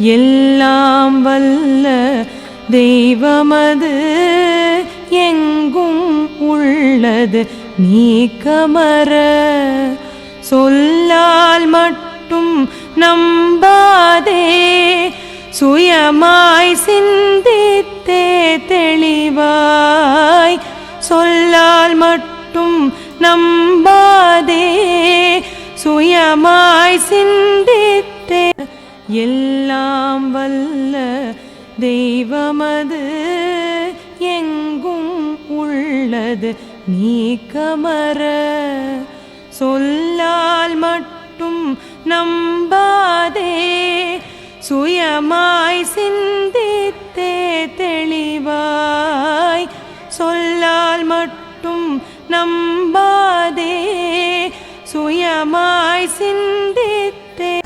எல்லாம் வல்ல தெய்வமது எங்கும் உள்ளது நீக்கமர சொல்லால் மட்டும் நம்பாதே சுயமாய் சிந்தித்தே தெளிவாய். சொல்லால் மட்டும் நம்பாதே சுயமாய் சிந்தி எல்லாம் வல்ல தெய்வமது எங்கும் உள்ளது நீக்கமர சொல்லால் மட்டும் நம்பாதே சுயமாய் சிந்தித்தே தெளிவாய். சொல்லால் மட்டும் நம்பாதே சுயமாய் சிந்தி